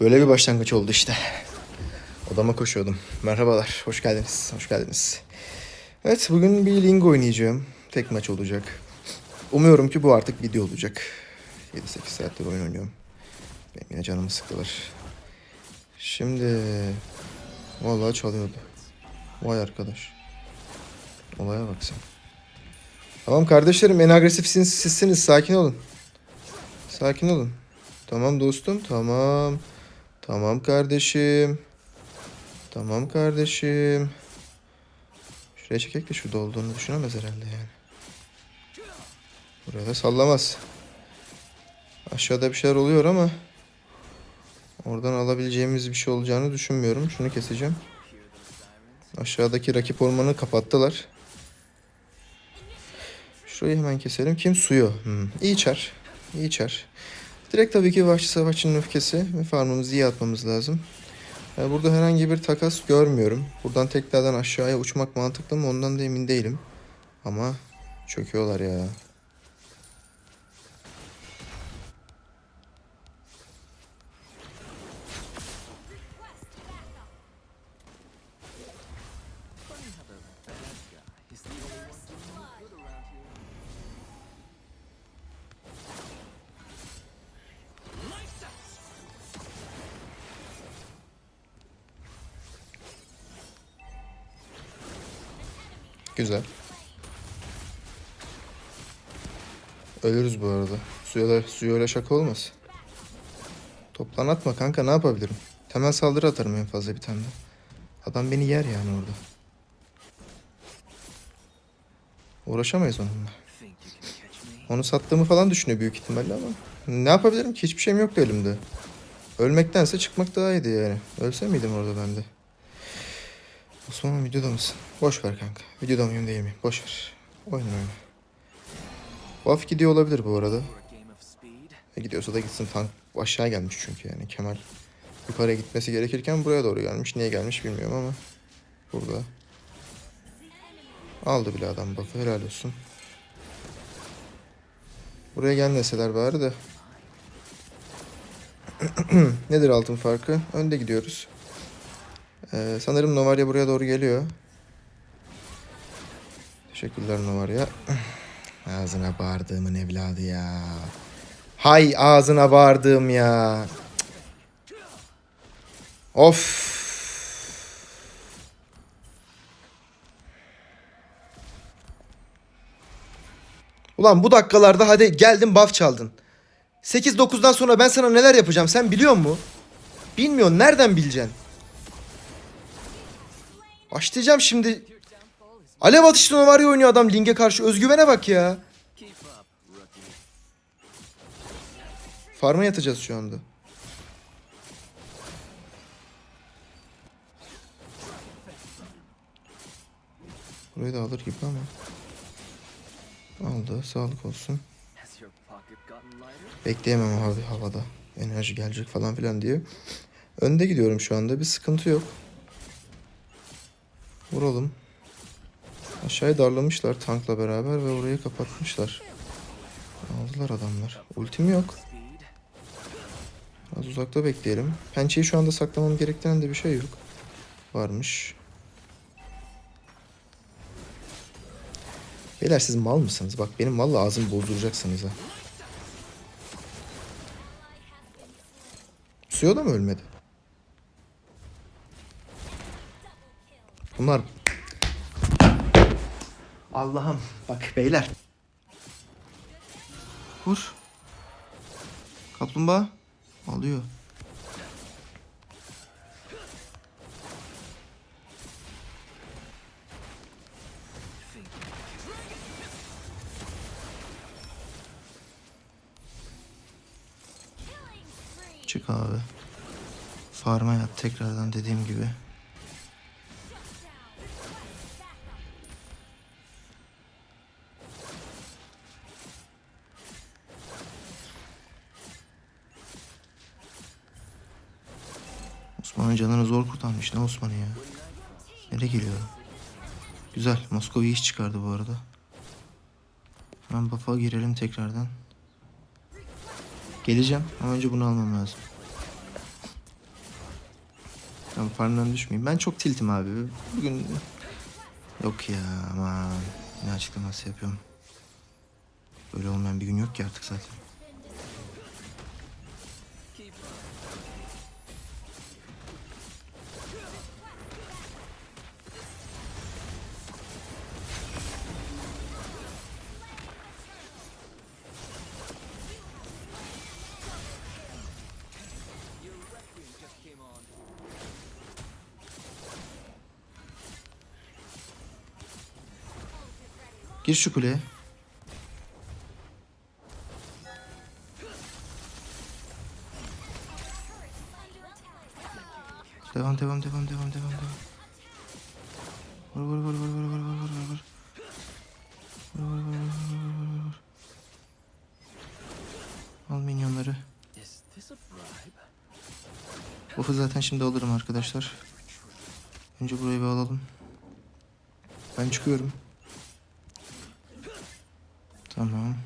Böyle bir başlangıç oldu işte. Odama koşuyordum. Merhabalar, hoş geldiniz, hoş geldiniz. Evet, bugün bir Ling oynayacağım. Tek maç olacak. Umuyorum ki bu artık video olacak. 7-8 saattir oyun oynuyorum. Benim yine canımı sıktılar. Şimdi... Vallahi çalıyordu. Vay arkadaş. Olaya bak sen. Tamam kardeşlerim en agresifsiniz sizsiniz. Sakin olun. Sakin olun. Tamam dostum. Tamam. Tamam kardeşim. Tamam kardeşim. Şuraya çekek de şurada olduğunu düşünemez herhalde yani. Buraya da sallamaz. Aşağıda bir şeyler oluyor ama oradan alabileceğimiz bir şey olacağını düşünmüyorum. Şunu keseceğim. Aşağıdaki rakip ormanı kapattılar. Şurayı hemen keselim. Kim? Suyu. Hmm. İyi çar. İyi çar. Direkt tabii ki Vahşi Savaşçı'nın öfkesi ve farmımızı iyi atmamız lazım. Yani burada herhangi bir takas görmüyorum. Buradan tekrardan aşağıya uçmak mantıklı mı ondan da emin değilim. Ama çöküyorlar ya. Güzel. Ölürüz bu arada. Suya, da- suya öyle şaka olmaz. Toplan atma kanka ne yapabilirim? Temel saldırı atarım en fazla bir tane. Adam beni yer yani orada. Uğraşamayız onunla. Onu sattığımı falan düşünüyor büyük ihtimalle ama. Ne yapabilirim ki? Hiçbir şeyim yoktu elimde. Ölmektense çıkmak daha iyiydi yani. Ölse miydim orada ben de? Osman videoda mısın? Boş ver kanka. Videoda mıyım değil miyim? Boş ver. Oyun oyna. Buff gidiyor olabilir bu arada. E gidiyorsa da gitsin tank aşağı gelmiş çünkü yani Kemal yukarıya gitmesi gerekirken buraya doğru gelmiş. Niye gelmiş bilmiyorum ama burada. Aldı bile adam buff'ı helal olsun. Buraya gelmeseler bari de. Nedir altın farkı? Önde gidiyoruz. Ee, sanırım Novarya buraya doğru geliyor. Teşekkürler Novarya. Ağzına bağırdığımın evladı ya. Hay ağzına bağırdığım ya. Of. Ulan bu dakikalarda hadi geldin buff çaldın. 8-9'dan sonra ben sana neler yapacağım sen biliyor musun? Bilmiyorsun nereden bileceksin? Başlayacağım şimdi. Alev atışlı var ya oynuyor adam Ling'e karşı. Özgüvene bak ya. Farma yatacağız şu anda. Burayı da alır gibi ama. Aldı. Sağlık olsun. Bekleyemem abi havada. Enerji gelecek falan filan diye. Önde gidiyorum şu anda. Bir sıkıntı yok. Vuralım. Aşağıya darlamışlar tankla beraber ve orayı kapatmışlar. Aldılar adamlar. Ultim yok. Az uzakta bekleyelim. Pençeyi şu anda saklamam gerektiren de bir şey yok. Varmış. Beyler siz mal mısınız? Bak benim valla ağzımı bozduracaksınız ha. Suya da mı ölmedi? Bunlar... Allah'ım. Bak beyler. Vur. Kaplumbağa. Alıyor. Çık abi. Farma yat tekrardan dediğim gibi. Canını zor kurtarmış. Ne Osman'ı ya? Nereye geliyorum? Güzel. Moskova iş çıkardı bu arada. Hemen buff'a girelim tekrardan. Geleceğim ama önce bunu almam lazım. Tamam farmdan düşmeyeyim. Ben çok tiltim abi. Bugün yok ya aman ne açıklaması yapıyorum. Böyle olmayan bir gün yok ki artık zaten. Gir şu kuleye. Devam devam devam devam devam devam. Vur vur vur vur vur vur vur vur vur. Vur vur vur vur vur vur vur. Al minyonları. Buff'ı zaten şimdi alırım arkadaşlar. Önce burayı bir alalım. Ben çıkıyorum. Tamam.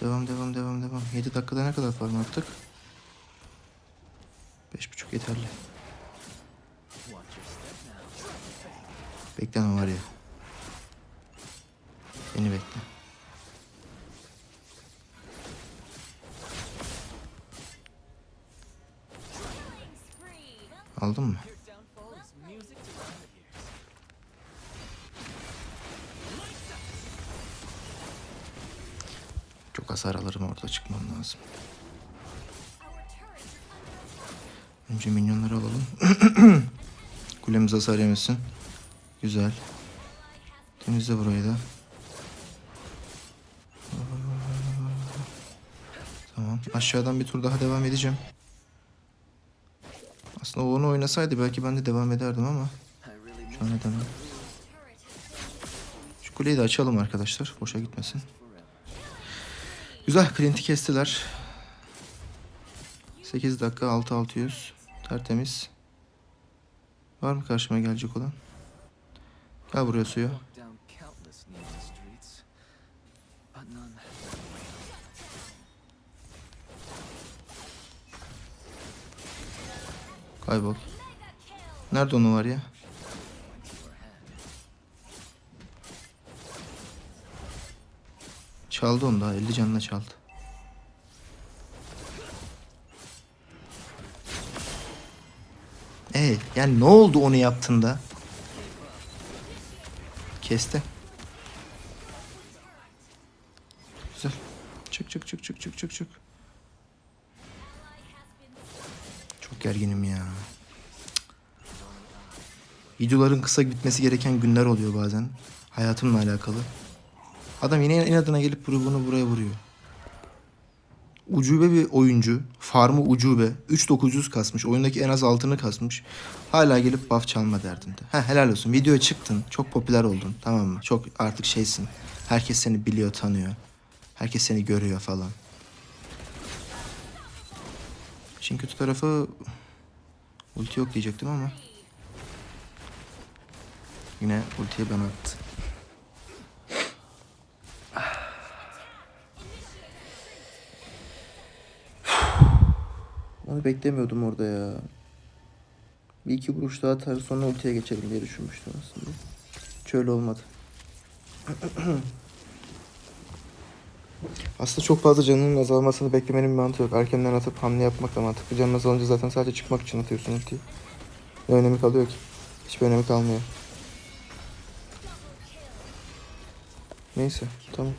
Devam devam devam devam. 7 dakikada ne kadar farm attık? 5.5 yeterli. Bekleme var ya. Beni bekle. Aldın mı? Hasar alırım orada çıkmam lazım. Önce minyonları alalım. Kulemiz hasar yemesin. Güzel. Temizle burayı da. Tamam. Aşağıdan bir tur daha devam edeceğim. Aslında o onu oynasaydı belki ben de devam ederdim ama şu an edemem. Şu kuleyi de açalım arkadaşlar. Boşa gitmesin. Güzel. Clint'i kestiler. 8 dakika 6600. Tertemiz. Var mı karşıma gelecek olan? Gel buraya suya. Kaybol. Nerede onu var ya? Çaldı onu daha 50 canına çaldı. Ee, yani ne oldu onu yaptığında? Kesti. Güzel. Çık çık çık çık çık çık çık. Çok gerginim ya. Videoların kısa bitmesi gereken günler oluyor bazen. Hayatımla alakalı. Adam yine inadına gelip bunu, buraya vuruyor. Ucube bir oyuncu. Farmı ucube. 3900 kasmış. Oyundaki en az altını kasmış. Hala gelip buff çalma derdinde. Ha helal olsun. Videoya çıktın. Çok popüler oldun. Tamam mı? Çok artık şeysin. Herkes seni biliyor, tanıyor. Herkes seni görüyor falan. İşin kötü tarafı ulti yok diyecektim ama yine ultiyi ben attı. Onu beklemiyordum orada ya. Bir iki vuruş daha atar sonra ultiye geçelim diye düşünmüştüm aslında. Hiç öyle olmadı. Aslında çok fazla canının azalmasını beklemenin bir mantığı yok. Erkenden atıp hamle yapmak da mantıklı. Canın azalınca zaten sadece çıkmak için atıyorsun ultiyi. Ne önemi kalıyor ki? Hiçbir önemi kalmıyor. Neyse tamam.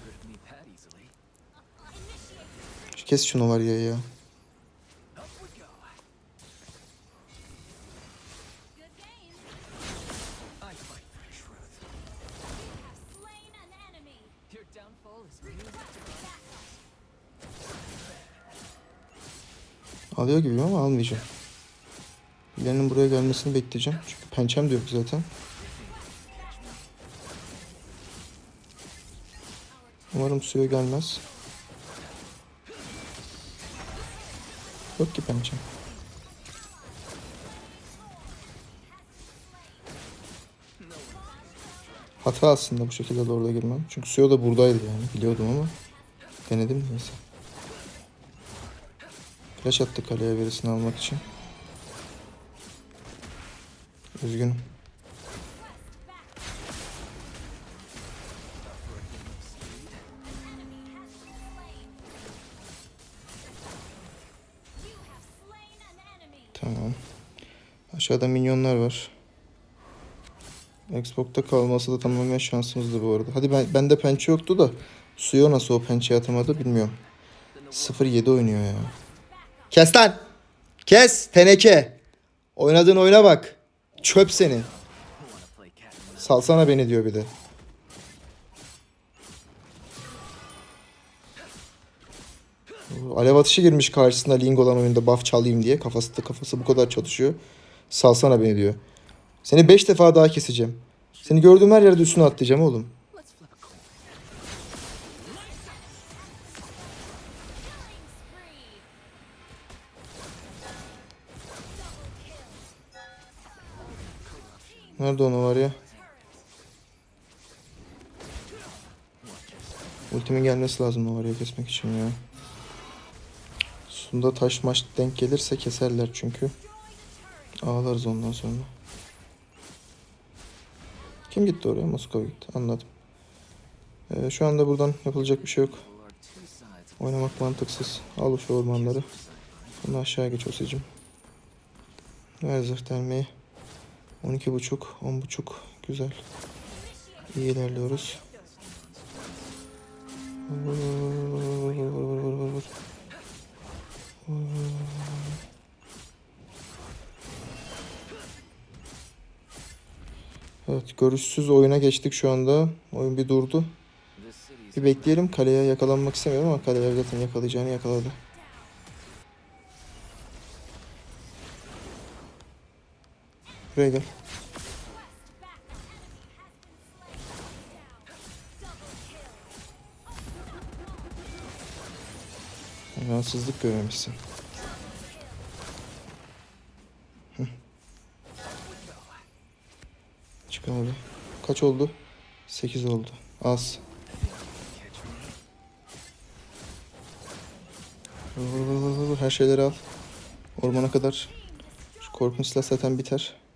Kes şunu var ya ya. Alıyor gibiyim ama almayacağım. Birilerinin buraya gelmesini bekleyeceğim. Çünkü pençem de yok zaten. Umarım suya gelmez. Yok ki pençem. Hata aslında bu şekilde doğru da girmem. Çünkü suya da buradaydı yani. Biliyordum ama. Denedim neyse. Flash attı kaleye birisini almak için. Üzgünüm. Tamam. Aşağıda minyonlar var. Xbox'ta kalması da tamamen şansımızdı bu arada. Hadi ben bende pençe yoktu da suya nasıl o pençeyi atamadı bilmiyorum. 0-7 oynuyor ya. Kes lan! Kes teneke! Oynadığın oyuna bak. Çöp seni. Salsana beni diyor bir de. Alev atışı girmiş karşısına Ling olan oyunda buff çalayım diye. Kafası da kafası bu kadar çalışıyor. Salsana beni diyor. Seni 5 defa daha keseceğim. Seni gördüğüm her yerde üstüne atlayacağım oğlum. Nerede onu var ya? Ultimin gelmesi lazım o araya kesmek için ya. Sunda taş maç denk gelirse keserler çünkü. Ağlarız ondan sonra. Kim gitti oraya? Moskova gitti. Anladım. Ee, şu anda buradan yapılacak bir şey yok. Oynamak mantıksız. Al şu ormanları. Bunu aşağıya geç Osicim. Ver zırh delmeyi. 12 buçuk, 10 buçuk. Güzel. İyi ilerliyoruz. Evet, görüşsüz oyuna geçtik şu anda. Oyun bir durdu. Bir bekleyelim. Kaleye yakalanmak istemiyorum ama kaleler zaten yakalayacağını yakaladı. Buraya gel. Rahatsızlık görmemişsin. Çık abi. Kaç oldu? 8 oldu. Az. Her şeyleri al. Ormana kadar. Şu korkunç silah zaten biter.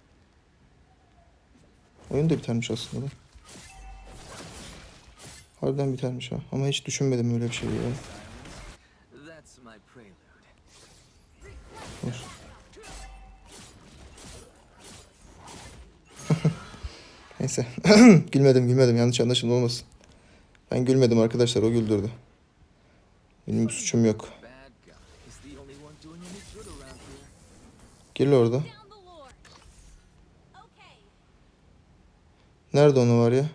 Oyun da bitermiş aslında. da. Harbiden bitermiş ha. Ama hiç düşünmedim öyle bir şey. Vur. Neyse. gülmedim gülmedim. Yanlış anlaşılma olmasın. Ben gülmedim arkadaşlar. O güldürdü. Benim bir suçum yok. Bad guy Nerede onu var ya?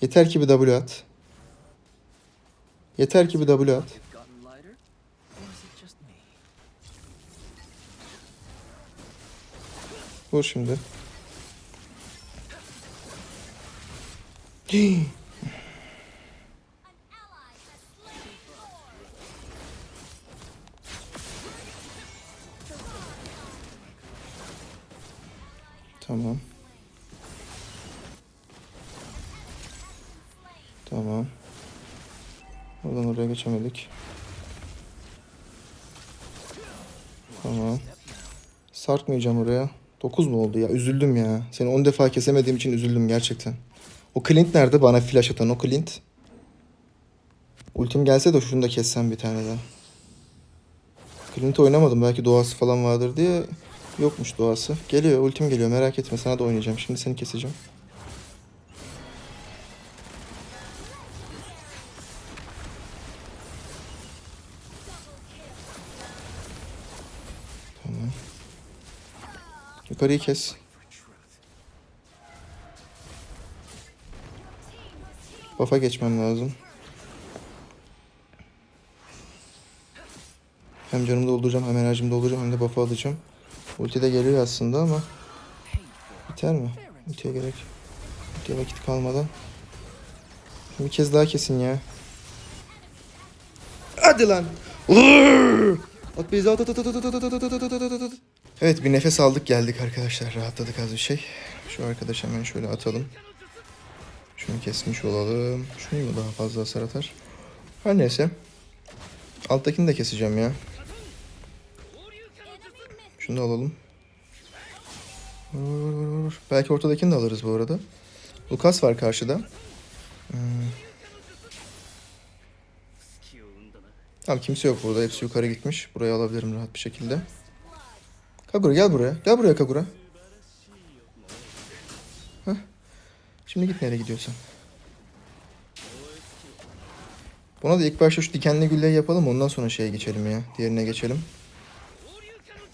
Yeter ki bir W at. Yeter ki bir W at. It gotten lighter? Geçemedik. Tamam. Sarkmayacağım oraya. 9 mu oldu ya? Üzüldüm ya. Seni 10 defa kesemediğim için üzüldüm gerçekten. O Clint nerede? Bana flash atan o Clint. Ultim gelse de şunu da kessem bir tane daha. Clint oynamadım. Belki doğası falan vardır diye. Yokmuş doğası. Geliyor. Ultim geliyor. Merak etme. Sana da oynayacağım. Şimdi seni keseceğim. Yukarıyı kes. Buff'a geçmem lazım. Hem canımı dolduracağım hem enerjimi dolduracağım hem de buff'ı alacağım. Ulti de geliyor aslında ama biter mi? Ultiye gerek. Ultiye vakit kalmadan. Bir kez daha kesin ya. Hadi lan. At beyza at at at at at at at at at at at at. Evet bir nefes aldık geldik arkadaşlar. Rahatladık az bir şey. Şu arkadaş hemen şöyle atalım. Şunu kesmiş olalım. Şunu mu daha fazla hasar atar? Her neyse. Alttakini de keseceğim ya. Şunu da alalım. Vur, vur, vur, vur. Belki ortadakini de alırız bu arada. Lucas var karşıda. Hmm. Tamam kimse yok burada. Hepsi yukarı gitmiş. Burayı alabilirim rahat bir şekilde. Kagura gel buraya. Gel buraya Kagura. Heh. Şimdi git nereye gidiyorsan. Buna da ilk başta şu dikenli gülleyi yapalım ondan sonra şeye geçelim ya. Diğerine geçelim.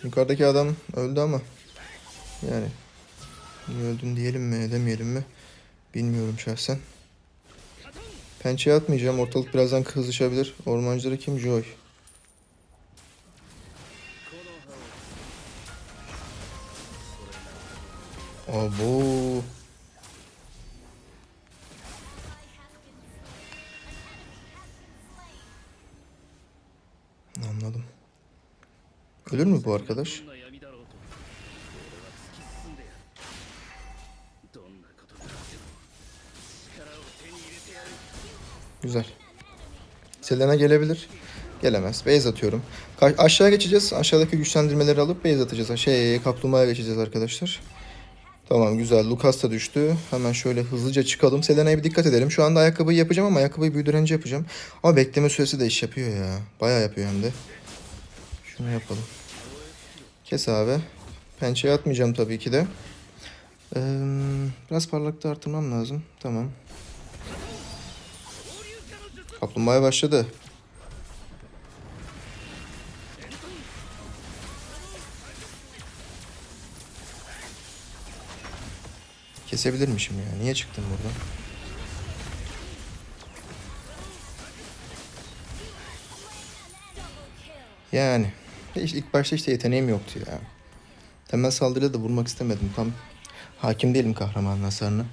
Yukarıdaki adam öldü ama yani öldün diyelim mi demeyelim mi bilmiyorum şahsen. Pençeye atmayacağım. Ortalık birazdan kızışabilir. Ormancıları kim? Joy. Abo. Anladım. Ölür mü bu arkadaş? Güzel. Selena gelebilir. Gelemez. Base atıyorum. Ka aşağı geçeceğiz. Aşağıdaki güçlendirmeleri alıp base atacağız. Şey, kaplumbağaya geçeceğiz arkadaşlar. Tamam güzel. Lucas da düştü. Hemen şöyle hızlıca çıkalım. Selena'ya bir dikkat edelim. Şu anda ayakkabıyı yapacağım ama ayakkabıyı büyüdürence yapacağım. Ama bekleme süresi de iş yapıyor ya. Bayağı yapıyor hem de. Şunu yapalım. Kes abi. Pençeye atmayacağım tabii ki de. Ee, biraz parlaklığı artırmam lazım. Tamam. Kaplumbağaya başladı. Kesebilirmişim ya. Niye çıktım buradan? Yani. İlk başta işte yeteneğim yoktu ya. Temel saldırıyla da vurmak istemedim. Tam hakim değilim kahramanın hasarına.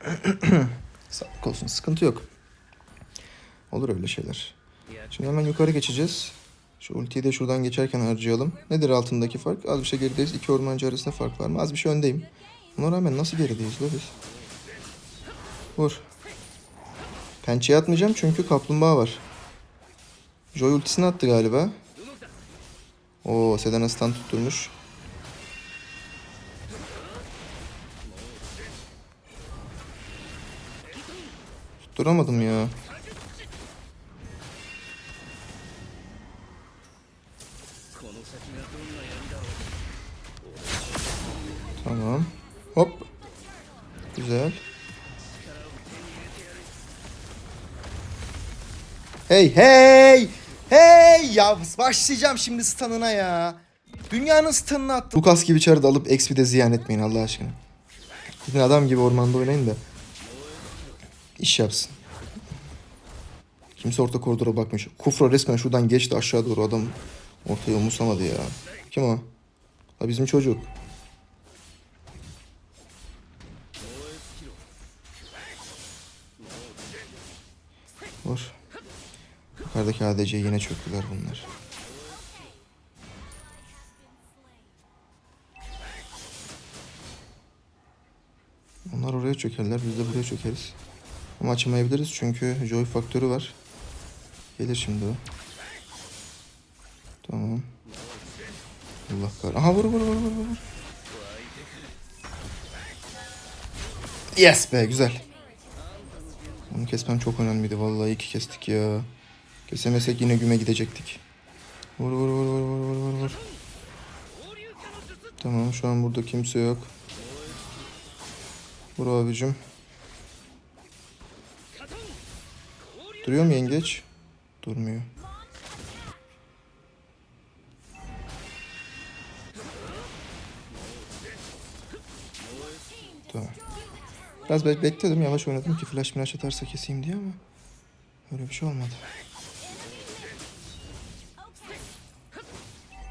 Sağlık olsun. Sıkıntı yok. Olur öyle şeyler. Şimdi hemen yukarı geçeceğiz. Şu ultiyi de şuradan geçerken harcayalım. Nedir altındaki fark? Az bir şey gerideyiz. İki ormancı arasında fark var mı? Az bir şey öndeyim. Buna rağmen nasıl gerideyiz la biz? Vur. Pençeye atmayacağım çünkü kaplumbağa var. Joy ultisini attı galiba. Oo Sedana stun tutturmuş. Tutturamadım ya. Tamam. Hop. Güzel. Hey hey! Hey ya başlayacağım şimdi stun'ına ya. Dünyanın stun'ını attım. Lukas gibi çarı alıp XP'de ziyan etmeyin Allah aşkına. Gidin adam gibi ormanda oynayın da. İş yapsın. Kimse orta koridora bakmış. Kufra resmen şuradan geçti aşağı doğru adam ortaya umursamadı ya. Kim o? Ha bizim çocuk. Vur. Yukarıdaki ADC'ye yine çöktüler bunlar. Onlar oraya çökerler, biz de buraya çökeriz. Ama açamayabiliriz çünkü Joy faktörü var. Gelir şimdi o. Tamam. Allah kar. Aha vur vur vur vur vur. Yes be güzel. Onu kesmem çok önemliydi. Vallahi iki kestik ya. Kesemesek yine güme gidecektik. Vur vur vur vur vur vur vur vur. Tamam şu an burada kimse yok. Vur abicim. Duruyor mu yengeç? Durmuyor. Tamam. Biraz be- bekledim yavaş oynadım ki flash flash atarsa keseyim diye ama öyle bir şey olmadı.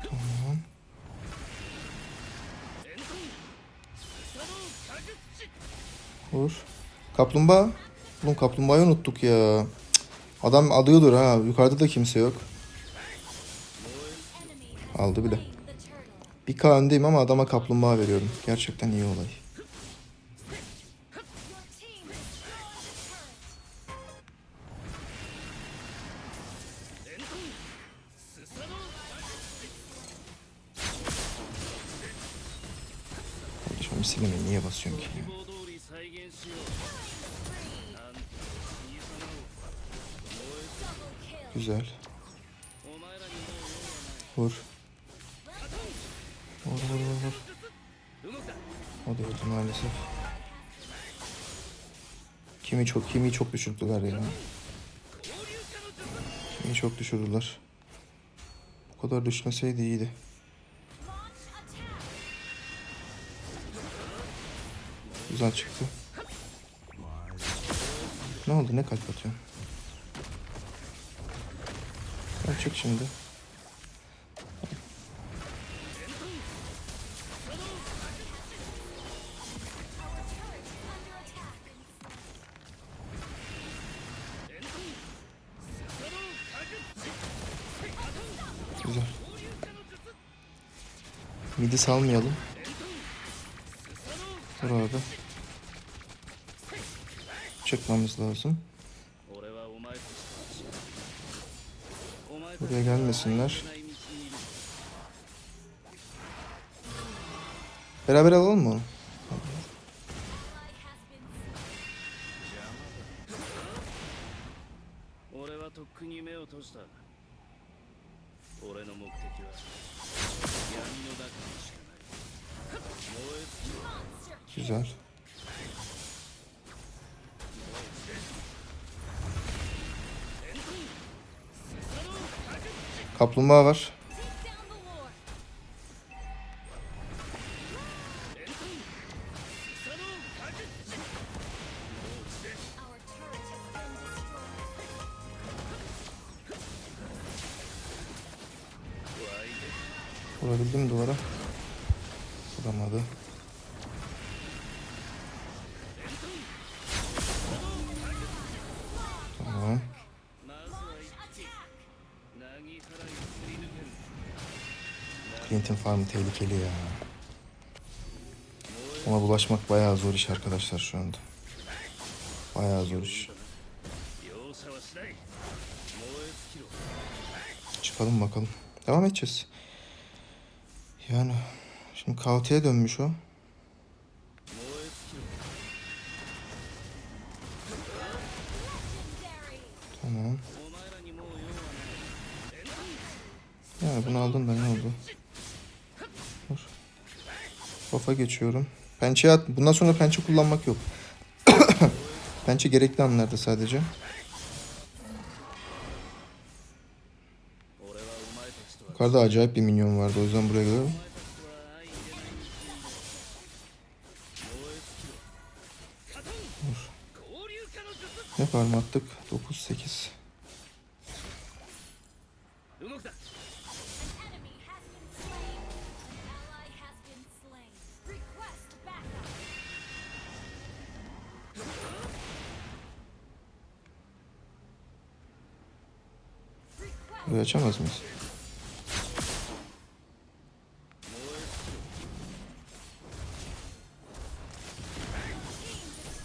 Tamam. Vur. Kaplumbağa. Oğlum kaplumbağayı unuttuk ya. Adam alıyordur ha. Yukarıda da kimse yok. Aldı bile. Bir K öndeyim ama adama kaplumbağa veriyorum. Gerçekten iyi olay. Güzel. Vur. Vur vur vur vur. O da öldü maalesef. Kimi çok kimi çok düşürdüler ya. Kimi çok düşürdüler. Bu kadar düşmeseydi iyiydi. Güzel çıktı. Ne oldu ne kalp atıyorsun? Sen şimdi. Güzel. Midi salmayalım. Dur abi. Çıkmamız lazım. Buraya gelmesinler. Beraber alalım mı? Been destroyed. Vurabildim duvara? Vuramadı. Flint'in farmı tehlikeli ya. Ona bulaşmak bayağı zor iş arkadaşlar şu anda. Bayağı zor iş. Çıkalım bakalım. Devam edeceğiz. Yani şimdi KT'ye dönmüş o. tarafa geçiyorum. Pençe at. Bundan sonra pençe kullanmak yok. pençe gerekli anlarda sadece. Yukarıda acayip bir minyon vardı. O yüzden buraya geliyorum. Ne parma attık? 9, 8. açamaz mıyız?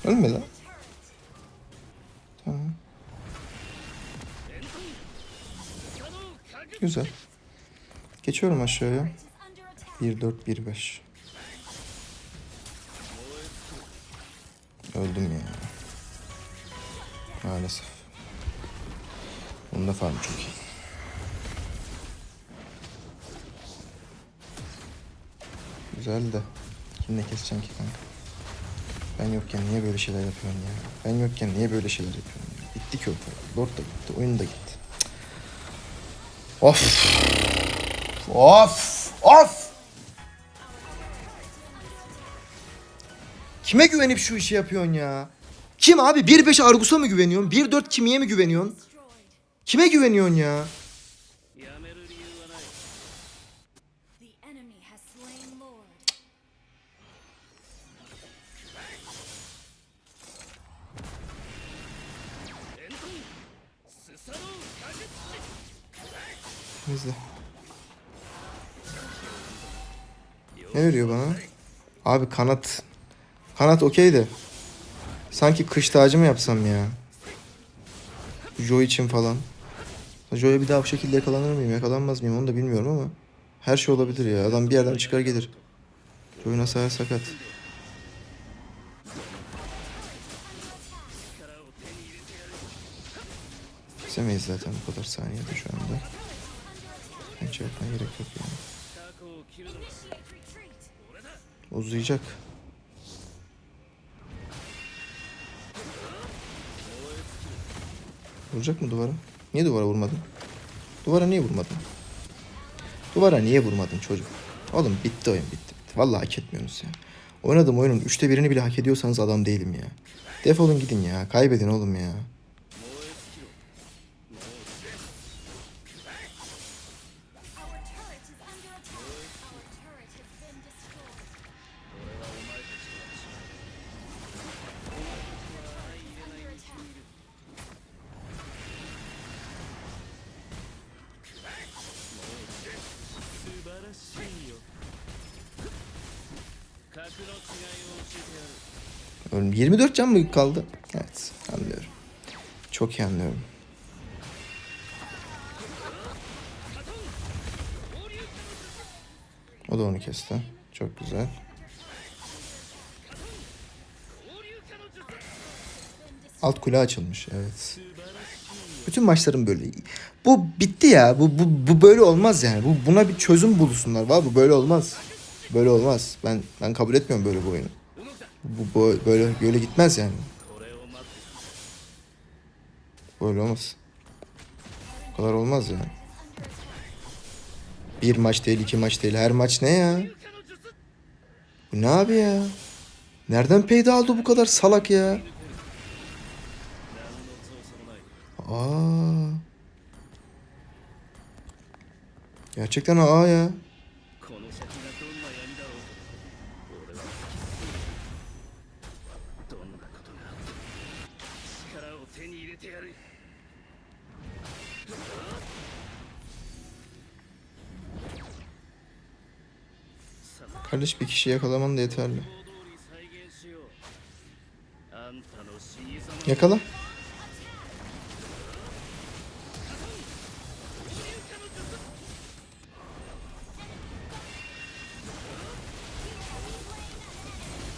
Ölme lan. Tamam. Güzel. Geçiyorum aşağıya. Turret is under attack. 1-4-1-5. Öldüm ya. Maalesef. Bunun da farm çok iyi. Güzel de. Kimle keseceksin ki kanka? Ben yokken niye böyle şeyler yapıyorsun ya? Ben yokken niye böyle şeyler yapıyorsun ya? Bitti ki o para. Lord da gitti. Oyun da gitti. Of. Of. Of. Kime güvenip şu işi yapıyorsun ya? Kim abi? 1-5 Argus'a mı güveniyorsun? 1-4 Kimi'ye mi güveniyorsun? Kime güveniyorsun ya? veriyor bana? Abi kanat. Kanat okey de. Sanki kış tacı mı yapsam ya? Joe için falan. Joe'ya bir daha bu şekilde yakalanır mıyım? Yakalanmaz mıyım? Onu da bilmiyorum ama. Her şey olabilir ya. Adam bir yerden çıkar gelir. Joe Nasa'ya sakat. Kesemeyiz zaten bu kadar saniyede şu anda. Bence yapmaya gerek yok yani. Uzayacak. Vuracak mı duvara? Niye duvara vurmadın? Duvara niye vurmadın? Duvara niye vurmadın çocuk? Oğlum bitti oyun bitti. bitti. Vallahi hak etmiyorsunuz ya. Oynadığım oyunun üçte birini bile hak ediyorsanız adam değilim ya. Defolun gidin ya. Kaybedin oğlum ya. Ölüm 24 can mı kaldı? Evet anlıyorum. Çok iyi anlıyorum. O da onu kesti. Çok güzel. Alt kule açılmış evet. Bütün maçlarım böyle. Bu bitti ya. Bu bu, bu böyle olmaz yani. Bu buna bir çözüm bulsunlar. Var bu böyle olmaz. Böyle olmaz. Ben ben kabul etmiyorum böyle bu oyunu. Bu, bu böyle böyle gitmez yani. Böyle olmaz. Bu kadar olmaz yani. Bir maç değil, iki maç değil. Her maç ne ya? Bu ne abi ya? Nereden peyda aldı bu kadar salak ya? Aa. Gerçekten aa ya. Kardeş bir kişi yakalaman da yeterli. Yakala.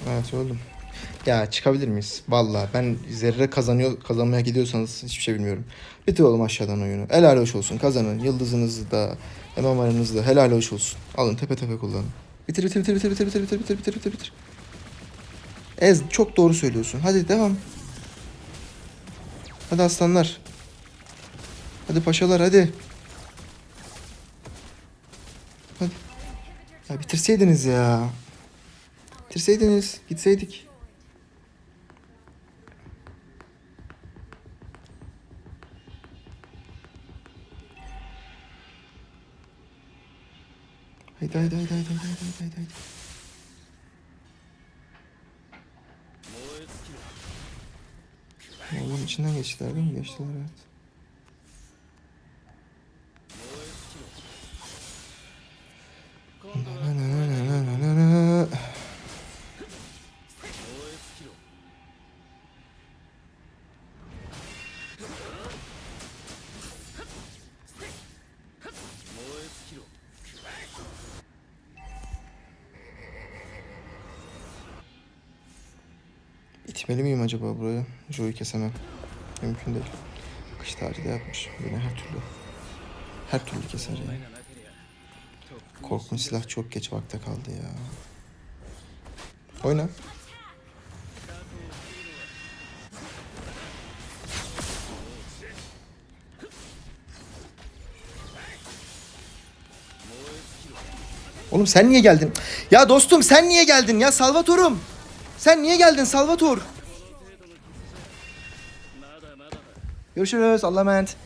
Evet öldüm. Ya çıkabilir miyiz? Valla ben zerre kazanıyor, kazanmaya gidiyorsanız hiçbir şey bilmiyorum. Bitir oğlum aşağıdan oyunu. Helal hoş olsun kazanın. Yıldızınızı da, MMR'ınızı da helal hoş olsun. Alın tepe tepe kullanın. Bitir bitir bitir bitir bitir bitir bitir bitir bitir bitir bitir. Ez çok doğru söylüyorsun. Hadi devam. Hadi aslanlar. Hadi paşalar hadi. Hadi. Ya bitirseydiniz ya. Bitirseydiniz. Gitseydik. haydi haydi haydi. Oğlum içinden geçtiler değil mi? Geçtiler evet. Aman Çekmeli miyim acaba buraya? Joe'yu kesemem. Mümkün değil. Kış tarihi de yapmış. Beni her türlü her türlü keser yani. Korkunç silah çok geç vakte kaldı ya. Oyna. Oğlum sen niye geldin? Ya dostum sen niye geldin ya Salvatorum? Sen niye geldin Salvator? Görüşürüz. Allah'a emanet.